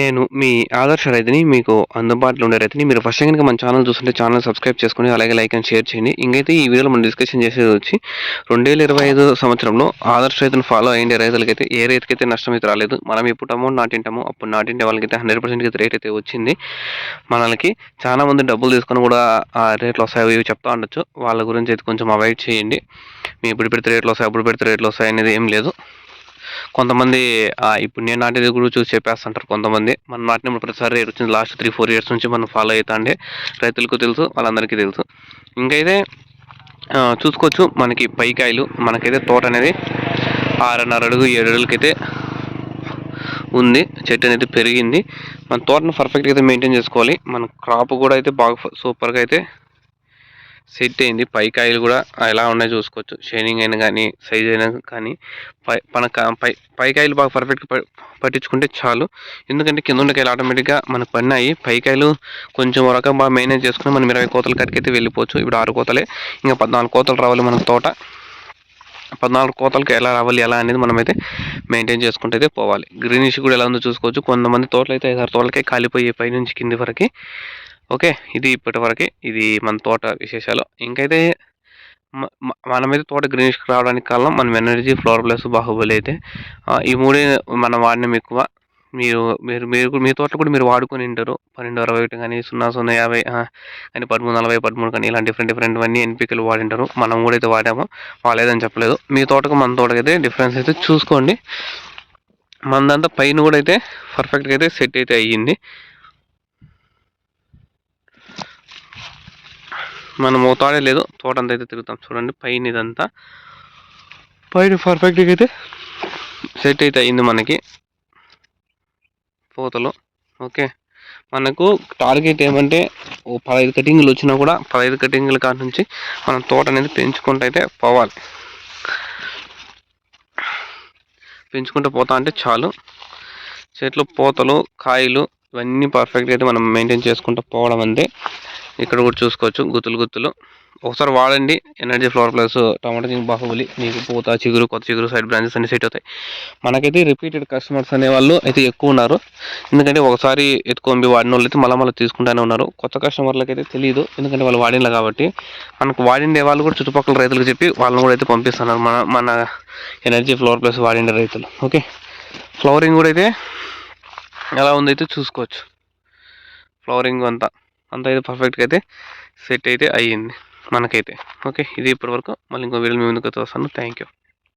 నేను మీ ఆదర్శ రైతుని మీకు అందుబాటులో ఉండే రైతుని మీరు ఫస్ట్ కనుక మన ఛానల్ చూస్తుంటే ఛానల్ సబ్స్క్రైబ్ చేసుకుని అలాగే లైక్ అండ్ షేర్ చేయండి. ఇంకైతే ఈ వీడియోలో మనం డిస్కషన్ చేసేది వచ్చి రెండు వేల ఇరవై ఐదు సంవత్సరంలో ఆదర్శ రైతును ఫాలో అయ్యే రైతులకైతే ఏ రైతుకైతే నష్టం అయితే రాలేదు. మనం ఎప్పుడు అమౌంట్ నాటింటామో అప్పుడు నాటింటే వాళ్ళకైతే హండ్రెడ్ పర్సెంట్ అయితే రేట్ అయితే వచ్చింది. మనకి చాలా మంది డబ్బులు తీసుకొని కూడా ఆ రేట్లు వస్తాయి ఇవి చెప్తా ఉండొచ్చు. వాళ్ళ గురించి అయితే కొంచెం అవాయిడ్ చేయండి. మీ ఇప్పుడు పెడితే రేట్లు వస్తాయి అప్పుడు పెడితే రేట్లు వస్తాయి అనేది ఏం లేదు. కొంతమంది ఇప్పుడు నేను నాటేది కూడా చూసి చెప్పేస్తుంటారు కొంతమంది. మనం నాటినప్పుడు ప్రతిసారి రేట్ వచ్చింది లాస్ట్ త్రీ ఫోర్ ఇయర్స్ నుంచి మనం ఫాలో అవుతా రైతులకు తెలుసు వాళ్ళందరికీ తెలుసు. ఇంకైతే చూసుకోవచ్చు మనకి పైకాయలు. మనకైతే తోట అనేది ఆరున్నర అడుగు ఏడు అడుగులకైతే ఉంది. చెట్టు అనేది పెరిగింది. మన తోటను పర్ఫెక్ట్గా అయితే మెయింటైన్ చేసుకోవాలి. మన క్రాప్ కూడా అయితే బాగా సూపర్గా అయితే సెట్ అయింది. పై కాయలు కూడా ఎలా ఉన్నాయో చూసుకోవచ్చు. షైనింగ్ అయినా కానీ సైజ్ అయినా కానీ పై మన పై పై కాయలు బాగా పర్ఫెక్ట్గా పట్టించుకుంటే చాలు. ఎందుకంటే కింద ఉన్న కాయలు ఆటోమేటిక్గా మనకు పడినాయి పై కాయలు కొంచెం వరకు బాగా మేనేజ్ చేసుకుని మనం ఇరవై కోతల కట్టికైతే వెళ్ళిపోవచ్చు. ఇప్పుడు ఆరు కోతలే. ఇంకా పద్నాలుగు కోతలు రావాలి మన తోట. పద్నాలుగు కోతలకి ఎలా రావాలి ఎలా అనేది మనమైతే మెయింటైన్ చేసుకుంటే అయితే పోవాలి. గ్రీనిష్ కూడా ఎలా ఉందో చూసుకోవచ్చు. కొంతమంది తోటలు అయితే ఐదారు తోటలకే కాలిపోయి పైనుంచి కింది వరకు ఓకే ఇది ఇప్పటివరకు ఇది మన తోట విశేషాలు. ఇంకైతే మనమైతే తోట గ్రీనిష్ రావడానికి కారణం మనం ఎనర్జీ ఫ్లోర్ ప్లస్ బాహుబలి అయితే ఈ మూడే మనం వాడినాం ఎక్కువ. మీరు మీరు మీరు మీ తోటలో కూడా మీరు వాడుకొని ఉంటారు పన్నెండు అరవై ఒకటి కానీ సున్నా సున్నా యాభై కానీ పదమూడు నలభై పదమూడు కానీ ఇలా డిఫరెంట్ డిఫరెంట్ అన్నీ ఎన్పికలు వాడింటారు మనం కూడా అయితే వాడాము. వాలేదని చెప్పలేదు. మీ తోటకు మన తోటకైతే డిఫరెన్స్ అయితే చూసుకోండి. మనదంతా పైన కూడా అయితే పర్ఫెక్ట్గా అయితే సెట్ అయితే అయ్యింది. మనం తోడే లేదు తోట అంతా అయితే తిరుగుతాం. చూడండి పైన ఇదంతా. పైన పర్ఫెక్ట్గా అయితే సెట్ అయితే అయింది మనకి. పూతలు. ఓకే. మనకు టార్గెట్ ఏమంటే ఓ పదహైదు కటింగ్లు వచ్చినా కూడా పదహైదు కటింగ్ల కాడ నుంచి మనం తోట అనేది పెంచుకుంటూ అయితే పోవాలి. పెంచుకుంటూ పోతా అంటే చాలు. చెట్లు పూతలు కాయలు ఇవన్నీ పర్ఫెక్ట్గా అయితే మనం మెయింటైన్ చేసుకుంటూ పోవడం అంతే. ఇక్కడ కూడా చూసుకోవచ్చు గుత్తులు గుత్తులు. ఒకసారి వాడండి energy flower plus tomato zinc Bahubali మీకు పూత చిగురు కొత్త చిగురు సైడ్ బ్రాంచెస్ అన్ని సెట్ అవుతాయి. మనకైతే రిపీటెడ్ కస్టమర్స్ అనే వాళ్ళు అయితే ఎక్కువ ఉన్నారు. ఎందుకంటే ఒకసారి ఎత్తుకొని వాడిన వాళ్ళు అయితే మళ్ళీ మళ్ళీ తీసుకుంటానే ఉన్నారు. కొత్త కస్టమర్లకు అయితే తెలియదు ఎందుకంటే వాళ్ళు వాడిన కాబట్టి. మనకు వాడిండే వాళ్ళు కూడా చుట్టుపక్కల రైతులకు చెప్పి వాళ్ళని కూడా అయితే పంపిస్తున్నారు. మన మన ఎనర్జీ ఫ్లవర్ ప్లస్ వాడిండే రైతులు. ఓకే? ఫ్లవరింగ్ కూడా అయితే ఎలా ఉందైతే చూసుకోవచ్చు. ఫ్లవరింగ్ అంతా. అంత అయితే పర్ఫెక్ట్గా అయితే సెట్ అయితే అయ్యింది మనకైతే. ఓకే ఇది ఇప్పటివరకు. మళ్ళీ ఇంకో వీడియో మీ ముందుకు వస్తాను. Thank you